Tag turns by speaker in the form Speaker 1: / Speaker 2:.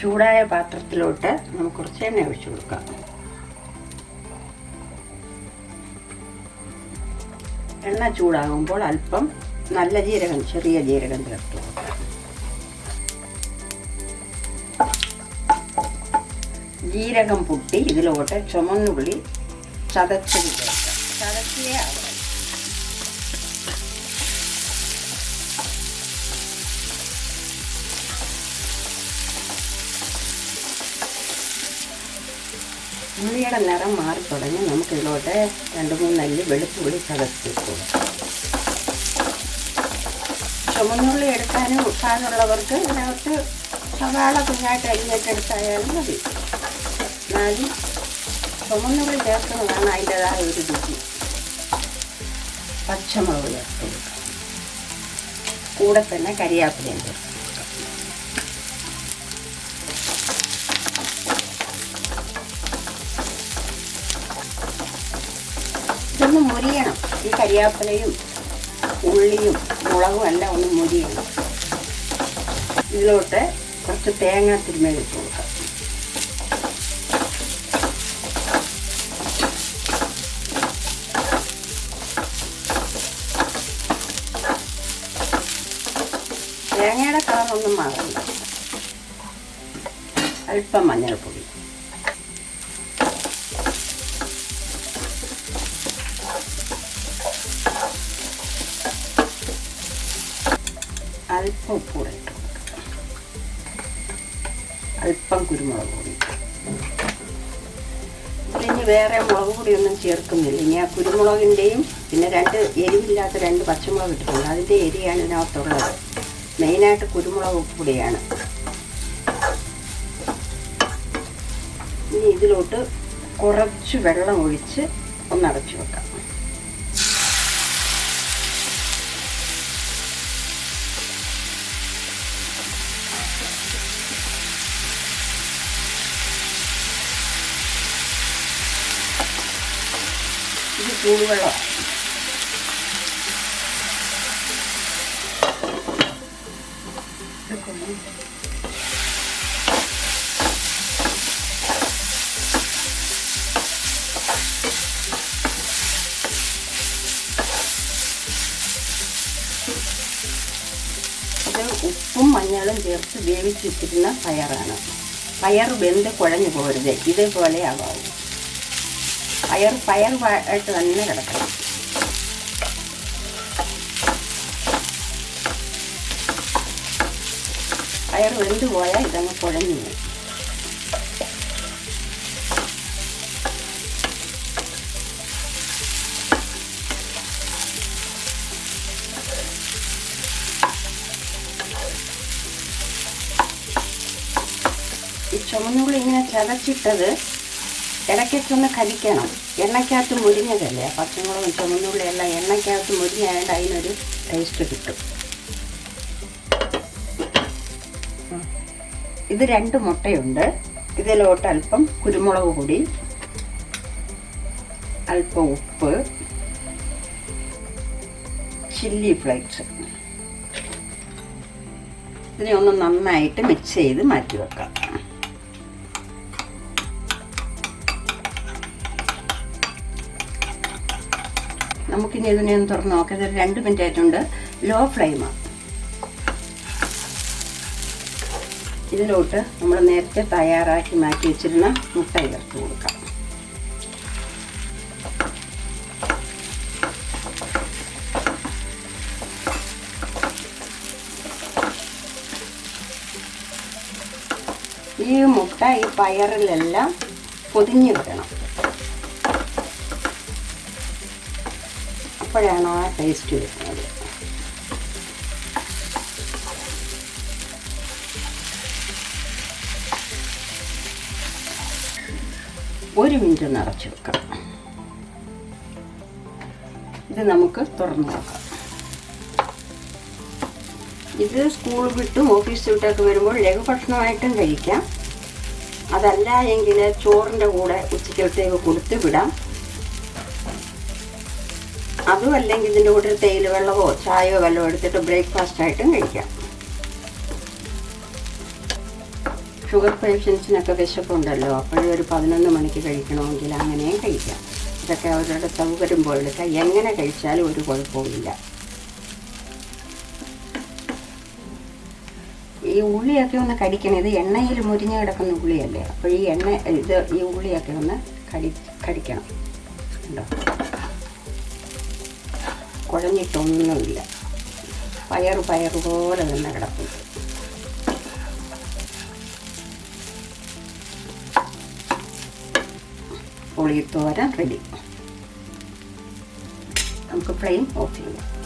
Speaker 1: ചൂടായ പാത്രത്തിലോട്ട് നമുക്ക് കുറച്ച് എണ്ണ ഒഴിച്ചു കൊടുക്കാം. എണ്ണ ചൂടാകുമ്പോൾ അല്പം നല്ല ജീരകം ചെറിയ ജീരകം ചേർത്ത് ജീരകം പൊട്ടി ഇതിലോട്ട് ചുമന്നുള്ളി ചതച്ചത് ചേർക്കാം. ചതച്ചേ ആവണം ഉള്ളിയുടെ നിറം മാറി തുടങ്ങി നമുക്ക് ഇതിലോട്ട് രണ്ട് മൂന്ന് അല്ലി വെളുത്തുള്ളി ചതച്ച് കൊടുക്കാം ചുമന്നുള്ളി എടുക്കാനും ഉട്ടാനുള്ളവർക്ക് ഇതിനകത്ത് സവാള കുഞ്ഞായിട്ട് അരിഞ്ഞിട്ടെടുത്തായാലും മതി. എന്നാലും ചുമന്നുള്ളി ചേർക്കുന്നതാണ് അതിന്റെതായ ഒരു രുചി. പച്ചമുളക് ചേർത്ത് കൂടെ തന്നെ കരിയാപ്പിലയും ചേർത്ത് മുരിയണം ഈ കരിയാപ്പിലയും ഉള്ളിയും മുളകും എല്ലാം ഒന്ന് മുരിയണം. ഇതിലോട്ട് കുറച്ച് തേങ്ങ തിരുമേലിട്ട് കൊടുക്കാം. തേങ്ങയുടെ കളറൊന്നും മാറില്ല അല്പം മഞ്ഞൾപ്പൊടി. അല്പം കൂടെ ഇട്ട് അല്പം കുരുമുളക് പൊടി. ഇനി വേറെ മുളക് പൊടിയൊന്നും ചേർക്കുന്നില്ല. ഇനി ആ കുരുമുളകിന്റെയും പിന്നെ രണ്ട് എരിവില്ലാത്ത രണ്ട് പച്ചമുളക് ഇട്ടിട്ടുണ്ട്. അതിന്റെ എരിയാണ് ഇതിനകത്തുള്ളത്. മെയിനായിട്ട് കുരുമുളക് പൊടിയാണ്. ഇനി ഇതിലോട്ട് കുറച്ച് വെള്ളം ഒഴിച്ച് ഒന്ന് അടച്ചു വെക്കാം. ചൂടുവെള്ളം ഉപ്പും മഞ്ഞളും ചേർത്ത് വേവിച്ചിട്ടിരുന്ന പയറാണ്. പയർ വെന്ത് കുഴഞ്ഞു പോരുത് ഇതേപോലെ ആവാവും പയർ പയർ ആയിട്ട് തന്നെ കിടക്കണം പയർ വെന്ത് പോയാൽ ഇതങ്ങ് കുഴഞ്ഞു പോകും ഈ ചുമന്നുള്ളി ഇങ്ങനെ ചതച്ചിട്ടത് ഇടയ്ക്കൊന്ന് കലിക്കണം എണ്ണയ്ക്കകത്ത് മുരിഞ്ഞതല്ലേ? പച്ചമുളകും എല്ലാം എണ്ണയ്ക്കകത്ത് മുരിഞ്ഞായതുകൊണ്ട് അതിനൊരു ടേസ്റ്റ് കിട്ടും. ഇത് രണ്ട് മുട്ടയുണ്ട്. ഇതിലോട്ട് അല്പം കുരുമുളക് കൂടി അല്പം ഉപ്പ് ചില്ലി ഫ്ലേക്സ് ഇതിനെ ഒന്ന് നന്നായിട്ട് മിക്സ് ചെയ്ത് മാറ്റി വെക്കാം. നമുക്കിനി ഇതിനെ ഒന്ന് തുറന്ന് നോക്കാം. ഇത് രണ്ട് മിനിറ്റ് ആയിട്ടുണ്ട്. ലോ ഫ്ലെയിമാണ് ഇതിലോട്ട് നമ്മൾ നേരത്തെ തയ്യാറാക്കി മാറ്റി വെച്ചിരുന്ന മുട്ട ചേർത്ത് കൊടുക്കാം. ഈ മുട്ട ഈ പയറിലെല്ലാം പൊതിഞ്ഞു വിടണം അപ്പോഴാണ് ആ ടേസ്റ്റ് വരുന്നത്? ഒരു മിനിറ്റ് നിറച്ച് വെക്കാം. ഇത് നമുക്ക് തുറന്ന് നോക്കാം. ഇത് സ്കൂൾ വിട്ടും ഓഫീസ് വിട്ടൊക്കെ വരുമ്പോൾ ലഘുഭക്ഷണമായിട്ടും കഴിക്കാം. അതല്ല എങ്കിൽ ചോറിന്റെ കൂടെ ഉച്ചയ്ക്കത്തേക്ക് കൊടുത്ത് വിടാം. അതും അല്ലെങ്കിൽ ഇതിന്റെ കൂടെ ഒരു തേയില വെള്ളമോ ചായയോ വല്ലതും എടുത്തിട്ട് ബ്രേക്ക്ഫാസ്റ്റ് ആയിട്ടും കഴിക്കാം. ഷുഗർ പേഷ്യൻസിനൊക്കെ വിശപ്പുണ്ടല്ലോ. അപ്പോഴും ഒരു പതിനൊന്ന് മണിക്ക് കഴിക്കണമെങ്കിൽ അങ്ങനെയും കഴിക്കാം. ഇതൊക്കെ അവരുടെ സൗകര്യം പോലെ എങ്ങനെ കഴിച്ചാലും ഒരു കുഴപ്പവുമില്ല. ഈ ഉള്ളിയൊക്കെ ഒന്ന് കടിക്കണം. ഇത് എണ്ണയിൽ മുരിഞ്ഞ് കിടക്കുന്ന ഉള്ളിയല്ലേ? അപ്പോൾ ഈ എണ്ണ ഇത് ഈ ഉള്ളിയൊക്കെ ഒന്ന് കടി കടിക്കണം. ഉണ്ടോ കുഴഞ്ഞിട്ടൊന്നുമില്ല. പയറ് പയറ് പോലെ തന്നെ കിടക്കും. പുളിത്തോരൻ റെഡി നമുക്ക് ഫ്ലെയിം ഓഫ് ചെയ്യാം.